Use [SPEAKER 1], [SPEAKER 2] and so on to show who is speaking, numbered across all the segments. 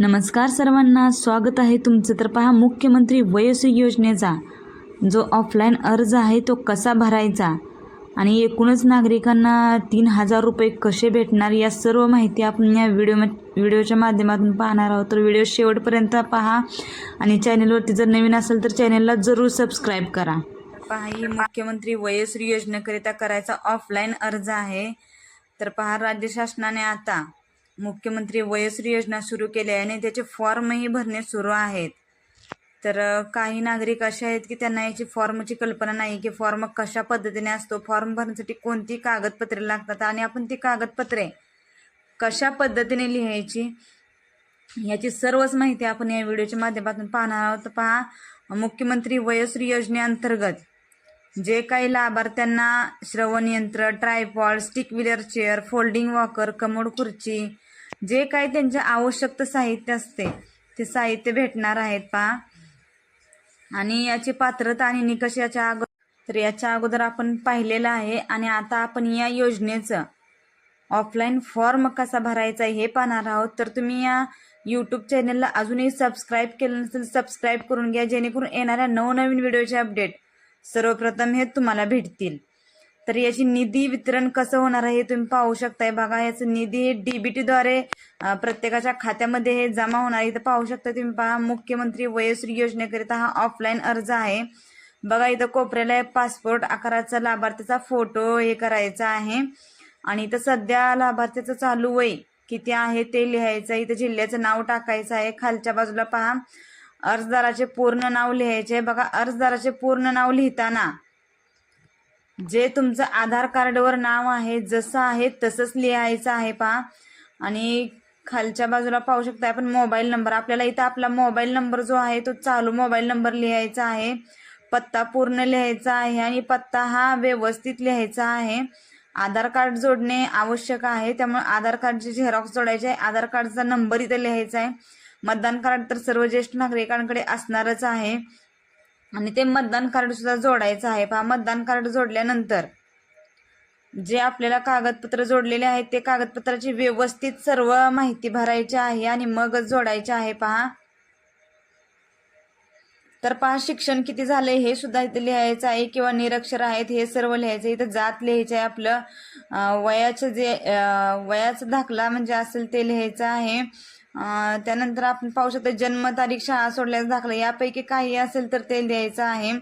[SPEAKER 1] नमस्कार सर्वांना स्वागत आहे तुमचं. तर पहा मुख्यमंत्री वयोश्री योजनेचा जो ऑफलाईन अर्ज आहे तो कसा भरायचा? आणि एकूणच नागरिकांना तीन हजार रुपये कसे भेटणार या सर्व माहिती आपण या व्हिडिओ व्हिडिओच्या माध्यमातून पाहणार आहोत. तर व्हिडिओ शेवटपर्यंत पहा आणि चॅनलवरती जर नवीन असेल तर चॅनलला जरूर सबस्क्राईब करा. पहा ही मुख्यमंत्री वयोश्री योजनेकरिता करायचा ऑफलाईन अर्ज आहे. तर पहा राज्य शासनाने आता मुख्यमंत्री वयश्री योजना सुरू केली आहे आणि त्याचे फॉर्मही भरणे सुरू आहेत. तर काही नागरिक असे आहेत की त्यांना याची फॉर्मची कल्पना नाही की फॉर्म कशा पद्धतीने असतो फॉर्म भरण्यासाठी कोणती कागदपत्रे लागतात आणि आपण ती कागदपत्रे कशा पद्धतीने लिहायची याची सर्वच माहिती आपण या व्हिडिओच्या माध्यमातून पाहणार आहोत. तर पहा मुख्यमंत्री वयश्री योजनेअंतर्गत जे काही लाभार्थ्यांना श्रवण यंत्र tripod stick wheeler chair folding walker commode खुर्ची जे काही त्यांचे आवश्यक साहित्य असते ते साहित्य भेटणार आहेत पहा. आणि याची पात्रता आणि निकष याच्या अगोदर तर याच्या अगोदर आपण पाहिलेलं आहे. आणि आता आपण या योजनेचं ऑफलाईन फॉर्म कसा भरायचा आहे हे पाहणार आहोत. तर तुम्ही या यूट्यूब चॅनलला अजूनही सबस्क्राईब केलं नसेल सबस्क्राईब करून घ्या जेणेकरून येणाऱ्या नवनवीन व्हिडिओचे अपडेट सर्वप्रथम हे तुम्हाला भेटतील. तर याची निधी वितरण कसं होणार आहे हे तुम्ही पाहू शकताय. बघा याचं निधी हे डीबीटीद्वारे प्रत्येकाच्या खात्यामध्ये हे जमा होणार इथं पाहू शकता तुम्ही पहा मुख्यमंत्री वयोश्री योजनेकरिता हा ऑफलाईन अर्ज आहे. बघा इथं कोपऱ्याला पासपोर्ट आकाराचा लाभार्थीचा फोटो हे करायचा आहे. आणि इथं सध्या लाभार्थीचं चालू वय किती आहे ते लिहायचं आहे. इथं जिल्ह्याचं नाव टाकायचं आहे. खालच्या बाजूला पहा अर्जदाराचे पूर्ण नाव लिहायचे बघा अर्जदाराचे पूर्ण नाव लिहिताना जे तुमचं आधार कार्डवर नाव आहे जसं आहे तसंच लिहायचं आहे पहा. आणि खालच्या बाजूला पाहू शकता आपण मोबाईल नंबर. आपल्याला इथं आपला मोबाईल नंबर जो आहे तो चालू मोबाईल नंबर लिहायचा आहे. पत्ता पूर्ण लिहायचा आहे आणि पत्ता हा व्यवस्थित लिहायचा आहे. आधार कार्ड जोडणे आवश्यक आहे. त्यामुळे आधार कार्डची झेरॉक्स जोडायचे आहे. आधार कार्डचा नंबर इथं लिहायचा आहे. मतदान कार्ड तर सर्व ज्येष्ठ नागरिकांकडे असणारच आहे. आणि ते मतदान कार्ड सुद्धा जोडायचं आहे. पहा मतदान कार्ड जोडल्यानंतर जे आपल्याला कागदपत्र जोडलेले आहेत ते कागदपत्राची व्यवस्थित सर्व माहिती भरायची आहे आणि मगच जोडायचे आहे पहा. तर पहा शिक्षण किती झालंय हे सुद्धा इथे लिहायचं आहे किंवा निरक्षर आहेत हे सर्व लिहायचं आहे. इथं जात लिहायचं आहे आपलं वयाचं जे वयाचा दाखला म्हणजे असेल ते लिहायचं आहे. त्यानंतर आपण पाहू शकतो जन्मतारीख शाळा सोडल्यास दाखला. यापैकी काही असेल तर ते लिहायचं आहे.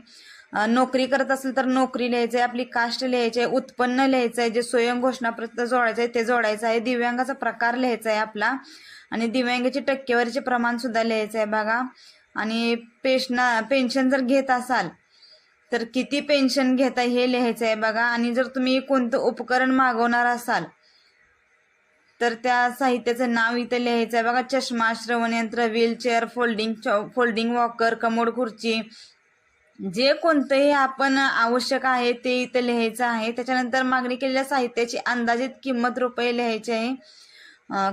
[SPEAKER 1] नोकरी करत असेल तर नोकरी लिहायची आहे आपली कास्ट लिहायची आहे उत्पन्न लिहायचं आहे जे स्वयं घोषणापत्र जोडायचं आहे ते जोडायचं आहे. दिव्यांगाचा प्रकार लिहायचा आहे आपला. आणि दिव्यांगाची टक्केवारीचे प्रमाण सुद्धा लिहायचं आहे बघा. आणि पेशना पेन्शन जर घेत असाल तर किती पेन्शन घेता हे लिहायचं आहे बघा. आणि जर तुम्ही कोणतं उपकरण मागवणार असाल तर त्या साहित्याचं नाव इथं लिहायचं आहे बघा. चष्मा श्रवणयंत्र wheelchair folding folding walker commode खुर्ची जे कोणतंही आपण आवश्यक आहे ते इथं लिहायचं आहे. त्याच्यानंतर मागणी केलेल्या साहित्याची अंदाजित किंमत रुपये लिहायची आहे.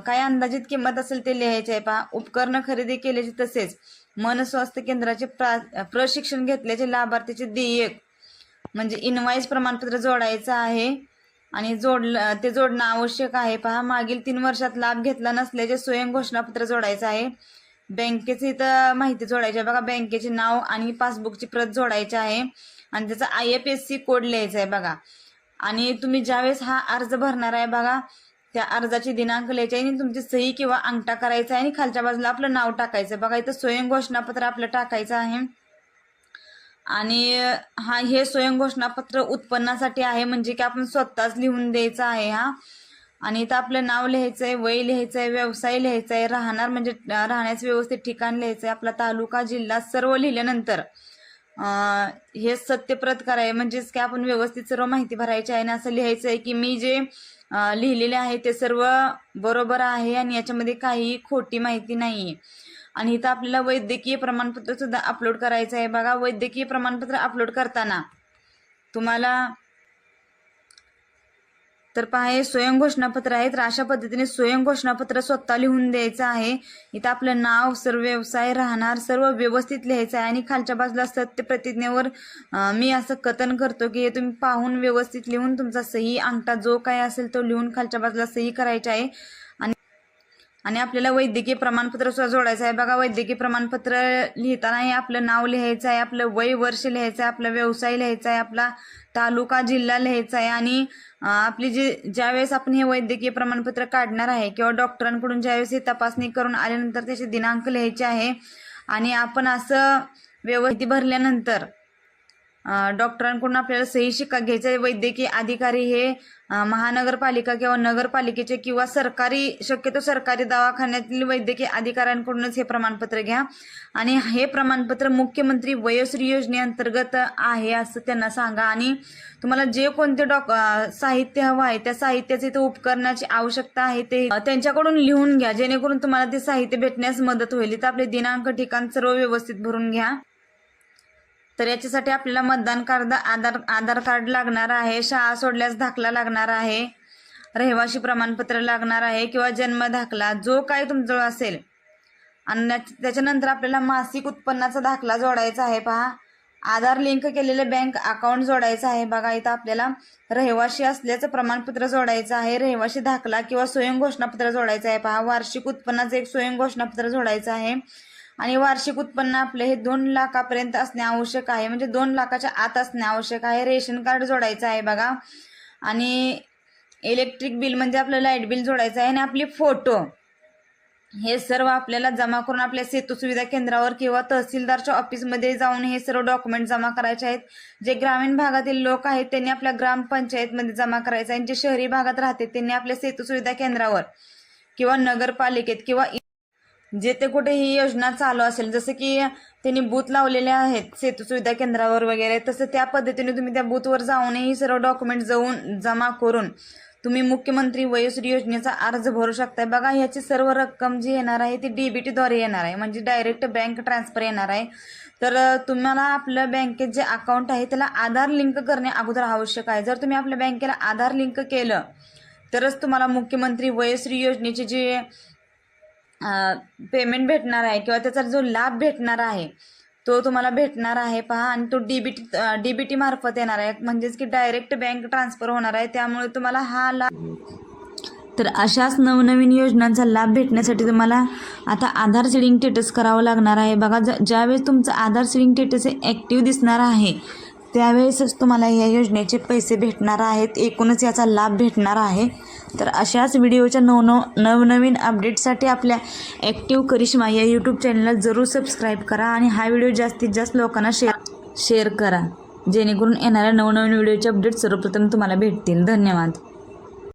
[SPEAKER 1] काय अंदाजित किंमत असेल ते लिहायचे आहे पहा. उपकरणं खरेदी केल्याची तसेच मन स्वास्थ्य केंद्राचे प्रा प्रशिक्षण घेतल्याचे लाभार्थीचे देयक. म्हणजे इनवाईस प्रमाणपत्र जोडायचं आहे आणि जोडलं ते जोडणं आवश्यक आहे. पहा मागील तीन वर्षात लाभ घेतला नसल्याचे स्वयं घोषणापत्र जोडायचं आहे. बँकेची इथं माहिती जोडायची आहे. बघा बँकेचे नाव आणि पासबुकची प्रत जोडायची आहे. आणि त्याचा I F S C code लिहायचा आहे. बघा. आणि तुम्ही ज्यावेळेस हा अर्ज भरणार आहे बघा त्या अर्जाची दिनांक लिहायची आहे आणि तुमची सही किंवा अंगठा करायचा आहे आणि खालच्या बाजूला आपलं नाव टाकायचं बघा इथं स्वयं घोषणापत्र आपलं टाकायचं आहे. आणि हा हे स्वयं घोषणापत्र उत्पन्नासाठी आहे. म्हणजे की आपण स्वतःच लिहून द्यायचं आहे हा. आणि इथं आपलं नाव लिहायचं आहे वय लिहायचं आहे व्यवसाय लिहायचा आहे राहणार म्हणजे राहण्याचं व्यवस्थित ठिकाण लिहायचं आहे. आपला तालुका जिल्हा सर्व लिहिल्यानंतर हे सत्यप्रत कराय म्हणजेच की आपण व्यवस्थित सर्व माहिती भरायची आहे आणि असं लिहायचं आहे की मी जे लिहिलेले आहे ते सर्व बरोबर आहे आणि याच्यामध्ये काही खोटी माहिती नाही आहे आणि इथं आपल्याला वैद्यकीय प्रमाणपत्र सुद्धा अपलोड करायचं आहे. बघा वैद्यकीय प्रमाणपत्र अपलोड करताना तुम्हाला तर पहा हे स्वयं घोषणापत्र आहे तर अशा पद्धतीने स्वयं घोषणापत्र स्वतः लिहून द्यायचं आहे. इथं आपलं नाव सर्व व्यवसाय राहणार सर्व व्यवस्थित लिहायचं आहे. आणि खालच्या बाजूला सत्य प्रतिज्ञेवर मी असं कथन करतो की हे तुम्ही पाहून व्यवस्थित लिहून तुमचा सही अंगठा जो काय असेल तो लिहून खालच्या बाजूला सही करायचा आहे. आणि आपल्याला वैद्यकीय प्रमाणपत्र सुद्धा जोडायचं आहे. बघा वैद्यकीय प्रमाणपत्र लिहिताना हे आपलं नाव लिहायचं आहे आपलं वय वर्ष लिहायचं आहे आपला व्यवसाय लिहायचा आहे आपला तालुका जिल्हा लिहायचा आहे आणि आपली जी ज्यावेळेस आपण हे वैद्यकीय प्रमाणपत्र काढणार आहे किंवा डॉक्टरांकडून ज्यावेळेस ही तपासणी करून आल्यानंतर त्याचे दिनांक लिहायचे आहे आणि आपण असं व्यवस्थित भरल्यानंतर डॉक्टरांकडून आपल्याला सही शिक्का घ्यायचा आहे. वैद्यकीय अधिकारी हे महानगरपालिका किंवा नगरपालिकेचे किंवा सरकारी शक्यतो सरकारी दवाखान्यातील वैद्यकीय अधिकाऱ्यांकडूनच हे प्रमाणपत्र घ्या. आणि हे प्रमाणपत्र मुख्यमंत्री वयोश्री योजनेअंतर्गत आहे असं त्यांना सांगा. आणि तुम्हाला जे कोणते डॉक साहित्य हवं आहे त्या साहित्याचे इथं उपकरणाची आवश्यकता आहे ते त्यांच्याकडून लिहून घ्या. जेणेकरून तुम्हाला ते साहित्य भेटण्यास मदत होईल. इथं आपले दिनांक ठिकाण सर्व व्यवस्थित भरून घ्या. तर याच्यासाठी आपल्याला मतदान कार्ड आधार आधार कार्ड लागणार आहे शाळा सोडल्यास दाखला लागणार आहे रहिवासी प्रमाणपत्र लागणार आहे किंवा जन्म दाखला जो काय तुमच्याजवळ असेल. आणि त्याच्यानंतर आपल्याला मासिक उत्पन्नाचा दाखला जोडायचा आहे पहा. आधार लिंक केलेलं बँक अकाउंट जोडायचं आहे बघा. इथं आपल्याला रहिवाशी असल्याचं प्रमाणपत्र जोडायचं आहे रहिवाशी दाखला किंवा स्वयं घोषणापत्र जोडायचं आहे पहा. वार्षिक उत्पन्नाचं एक स्वयं घोषणापत्र जोडायचं आहे. आणि वार्षिक उत्पन्न आपले हे दोन लाखापर्यंत असणे आवश्यक आहे. म्हणजे दोन लाखाच्या आत असणे आवश्यक आहे. रेशन कार्ड जोडायचं आहे बघा. आणि इलेक्ट्रिक बिल म्हणजे आपलं लाइट बिल जोडायचं आहे. आणि आपले फोटो हे सर्व आपल्याला जमा करून आपल्या सेतू सुविधा केंद्रावर किंवा तहसीलदारच्या ऑफिसमध्ये जाऊन हे सर्व डॉक्युमेंट जमा करायचे आहेत. जे ग्रामीण भागातील लोक आहेत त्यांनी आपल्या ग्रामपंचायतमध्ये जमा करायचं आहे. जे शहरी भागात राहते त्यांनी आपल्या सेतू सुविधा केंद्रावर किंवा नगरपालिकेत किंवा जेथे कुठे ही योजना चालू असेल जसं की त्यांनी बूथ लावलेले आहेत सेतू सुविधा केंद्रावर वगैरे तसं त्या पद्धतीने तुम्ही त्या बूथवर जाऊनही सर्व डॉक्युमेंट जाऊन जमा करून तुम्ही मुख्यमंत्री वयोश्री योजनेचा अर्ज भरू शकताय. बघा ह्याची सर्व रक्कम जी येणार आहे ती डीबीटीद्वारे येणार आहे. म्हणजे डायरेक्ट बँक ट्रान्सफर येणार आहे. तर तुम्हाला आपलं बँकेत जे अकाउंट आहे त्याला आधार लिंक करणे अगोदर आवश्यक आहे. जर तुम्ही आपल्या बँकेला आधार लिंक केलं तरच तुम्हाला मुख्यमंत्री वयोश्री योजनेचे जे पेमेंट भेटणार आहे किंवा त्याचा जो लाभ भेटणार आहे तो तुम्हाला भेटणार आहे पहा. आणि तो डीबीटी डीबीटी मार्फत येणार आहे. म्हणजेच की डायरेक्ट बँक ट्रान्सफर होणार आहे. त्यामुळे तुम्हाला हा लाभ तर अशाच नवनवीन योजनांचा लाभ भेटण्यासाठी तुम्हाला आता आधार सिडिंग स्टेटस करावं लागणार आहे. बघा ज ज्यावेळेस तुमचं आधार सिडिंग स्टेटस हे ॲक्टिव्ह दिसणार आहे त्यावेळेसच तुम्हाला या योजनेचे पैसे भेटणार आहेत. एकूणच याचा लाभ भेटणार आहे. तर अशाच व्हिडिओच्या नवनव नवनवीन अपडेटसाठी आपल्या ॲक्टिव्ह करिश्मा या यूट्यूब चॅनलला जरूर सबस्क्राईब करा आणि हा व्हिडिओ जास्तीत जास्त लोकांना शेअर शेअर करा. जेणेकरून येणाऱ्या नवनवीन व्हिडिओचे अपडेट सर्वप्रथम तुम्हाला भेटतील. धन्यवाद.